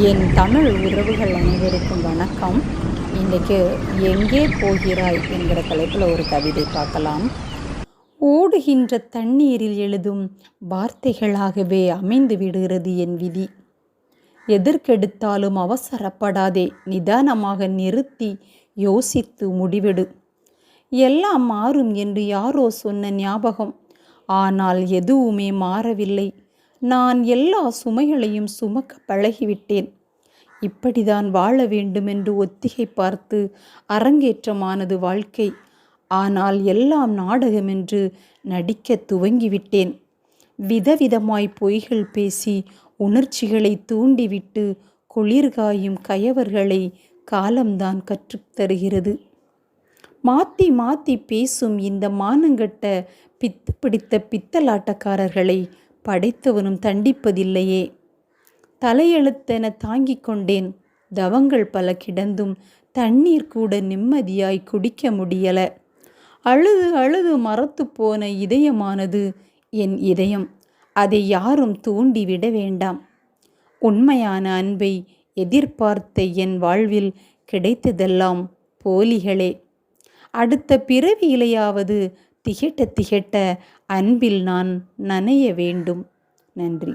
என் தமிழ் உறவுகள் அனைவருக்கும் வணக்கம். இன்றைக்கு எங்கே போகிறாய் என்கிற தலைப்பில் ஒரு கவிதை பார்க்கலாம். ஓடுகின்ற தண்ணீரில் எழுதும் வார்த்தைகளாகவே அமைந்து விடுகிறது என் விதி. எதற்கெடுத்தாலும் அவசரப்படாதே நிதானமாக நிறுத்தி யோசித்து முடிவெடு. எல்லாம் மாறும் என்று யாரோ சொன்ன ஞாபகம். ஆனால் எதுவுமே மாறவில்லை. நான் எல்லா சுமைகளையும் சுமக்க பழகிவிட்டேன். இப்படிதான் வாழ வேண்டுமென்று ஒத்திகை பார்த்து அரங்கேற்றமானது வாழ்க்கை. ஆனால் எல்லாம் நாடகமென்று நடிக்க துவங்கிவிட்டேன். விதவிதமாய் பொய்கள் பேசி உணர்ச்சிகளை தூண்டிவிட்டு குளிர்காயும் கயவர்களை காலம்தான் கற்றுத்தருகிறது மாற்றி மாற்றி பேசும் இந்த மானங்கட்ட பித்து பிடித்த பித்தலாட்டக்காரர்களை படைத்தவனும் தண்டிப்பதில்லையே. தலையெழுத்தென தாங்கிக் கொண்டேன். தவங்கள் பல கிடந்தும் தண்ணீர் கூட நிம்மதியாய் குடிக்க முடியல. அழுது அழுது மரத்து போன இதயமானது என் இதயம். அதை யாரும் தூண்டிவிட வேண்டாம். உண்மையான அன்பை எதிர்பார்த்த என் வாழ்வில் கிடைத்ததெல்லாம் போலிகளே. அடுத்த பிறவியிலையாவது திகட்ட திகட்ட அன்பில் நான் நனைய வேண்டும். நன்றி.